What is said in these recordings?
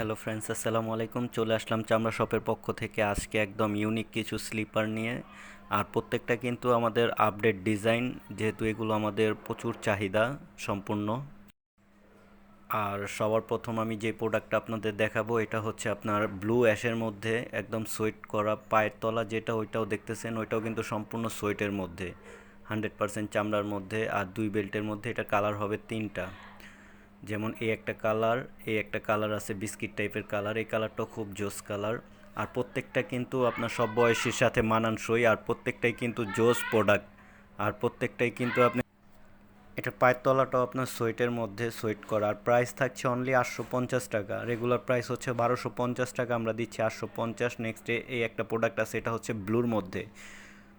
Hello friends আসসালামু আলাইকুম চলে আসলাম চামড়া শপের পক্ষ থেকে। আজকে একদম ইউনিক কিছু স্লিপার নিয়ে। আর প্রত্যেকটা কিন্তু আমাদের আপডেট ডিজাইন যেহেতু এগুলো আমাদের প্রচুর চাহিদা সম্পূর্ণ। আর সবার প্রথম আমি যে প্রোডাক্টটা আপনাদের দেখাবো, এটা হচ্ছে আপনার ব্লু অ্যাশের মধ্যে একদম সোয়েট করা পায়ের তলা, যেটা ওইটাও দেখতেছেন, ওইটাও কিন্তু সম্পূর্ণ সোয়েটের মধ্যে। হান্ড্রেড পারসেন্ট চামড়ার মধ্যে আর দুই বেল্টের মধ্যে এটা কালার হবে তিনটা। যেমন এই একটা কালার, এই একটা কালার আছে বিস্কিট টাইপের কালার, এই কালারটাও খুব জোস কালার। আর প্রত্যেকটা কিন্তু আপনার সব বয়সের সাথে মানানসই, আর প্রত্যেকটাই কিন্তু জোস প্রোডাক্ট। আর প্রত্যেকটাই কিন্তু আপনি এটা পায়ের তলাটাও আপনার সোয়েটের মধ্যে সোয়েট করা। আর প্রাইস থাকছে অনলি আটশো পঞ্চাশ টাকা। রেগুলার প্রাইস হচ্ছে বারোশো পঞ্চাশ টাকা, আমরা দিচ্ছি আটশো পঞ্চাশ। নেক্সটে এই একটা প্রোডাক্ট আছে, এটা হচ্ছে ব্লুর মধ্যে।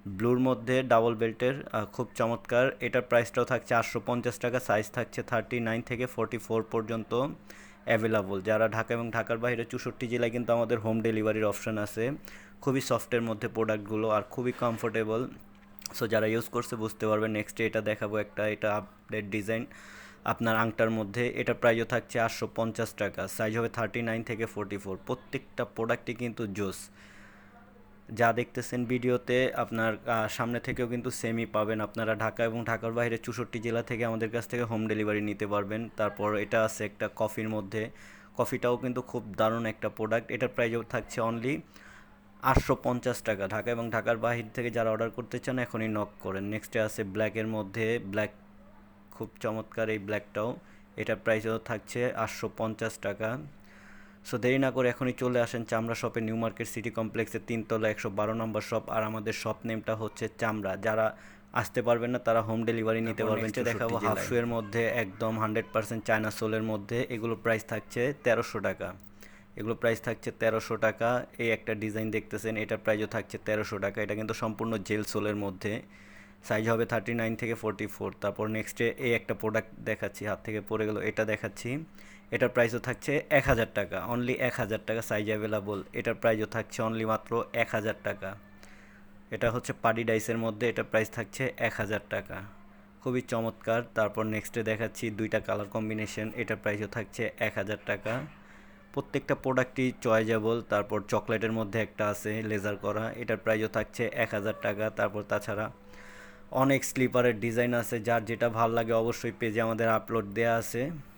ব্লুর মধ্যে ডাবল বেল্টের খুব চমৎকার। এটার প্রাইসটাও থাকছে আটশো পঞ্চাশ টাকা, সাইজ থাকছে থার্টি নাইন থেকে ফোরটি ফোর পর্যন্ত অ্যাভেলেবল যারা ঢাকা এবং ঢাকার বাইরে, চৌষট্টি জেলায় কিন্তু আমাদের হোম ডেলিভারির অপশান আছে। খুবই সফটের মধ্যে প্রোডাক্টগুলো আর খুবই কমফোর্টেবল সো যারা ইউজ করছে বুঝতে পারবে নেক্সটে এটা দেখাবো একটা, এটা আপডেট ডিজাইন আপনার আংটার মধ্যে। এটা প্রাইসও থাকছে আটশো পঞ্চাশ টাকা সাইজ হবে থার্টি নাইন থেকে ফোরটি ফোর। প্রত্যেকটা প্রোডাক্টই কিন্তু জোস। যা দেখতেছেন ভিডিওতে, আপনার সামনে থেকেও কিন্তু সেমই পাবেন। আপনারা ঢাকা এবং ঢাকার বাইরে চৌষট্টি জেলা থেকে আমাদের কাছ থেকে হোম ডেলিভারি নিতে পারবেন। তারপর এটা আছে একটা কফির মধ্যে। কফিটাও কিন্তু খুব দারুণ একটা প্রোডাক্ট এটার প্রাইসও থাকছে অনলি আটশো পঞ্চাশ টাকা। ঢাকা এবং ঢাকার বাহির থেকে যারা অর্ডার করতে চান, এখনই নক করেন। নেক্সটে আছে ব্ল্যাকের মধ্যে। ব্ল্যাক খুব চমৎকার এই ব্ল্যাকটাও এটার প্রাইসও থাকছে আটশো পঞ্চাশ টাকা। সো দেরি না করে এখনই চলে আসেন চামড়া শপে নিউ মার্কেট সিটি কমপ্লেক্সের তিনতলা একশো বারো নম্বর শপ আর আমাদের শপ নেমটা হচ্ছে চামড়া। যারা আসতে পারবেন না তারা হোম ডেলিভারি নিতে পারবেন। দেখাবো হাফ শুয়ের মধ্যে একদম হান্ড্রেড পার্সেন্ট চায়না সোলের মধ্যে। এগুলো প্রাইস থাকছে তেরোশো টাকা। এগুলো প্রাইস থাকছে তেরোশো টাকা। এই একটা ডিজাইন দেখতেছেন এটার প্রাইসও থাকছে তেরোশো টাকা। এটা কিন্তু সম্পূর্ণ জেল সোলের মধ্যে। সাইজ হবে থার্টি নাইন থেকে ফোরটি ফোর তারপর নেক্সটে এই একটা প্রোডাক্ট দেখাচ্ছি হাত থেকে পড়ে গেল এটা দেখাচ্ছি। এটার প্রাইসও থাকছে এক হাজার টাকা। অনলি এক হাজার টাকা সাইজ অ্যাভেলেবল এটার প্রাইসও থাকছে অনলি মাত্র এক হাজার টাকা। এটা হচ্ছে পাডি ডাইসের মধ্যে এটার প্রাইস থাকছে এক হাজার টাকা। খুবই চমৎকার। তারপর নেক্সটে দেখাচ্ছি দুইটা কালার কম্বিনেশন এটার প্রাইসও থাকছে এক হাজার টাকা। প্রত্যেকটা প্রোডাক্টই চয়েজেবল তারপর চকলেটের মধ্যে একটা আছে লেজার করা। এটার প্রাইসও থাকছে এক হাজার টাকা। তারপর তাছাড়া অনেক স্লিপারের ডিজাইন আছে। যার যেটা ভালো লাগে অবশ্যই পেজে আমাদের আপলোড দেওয়া আছে।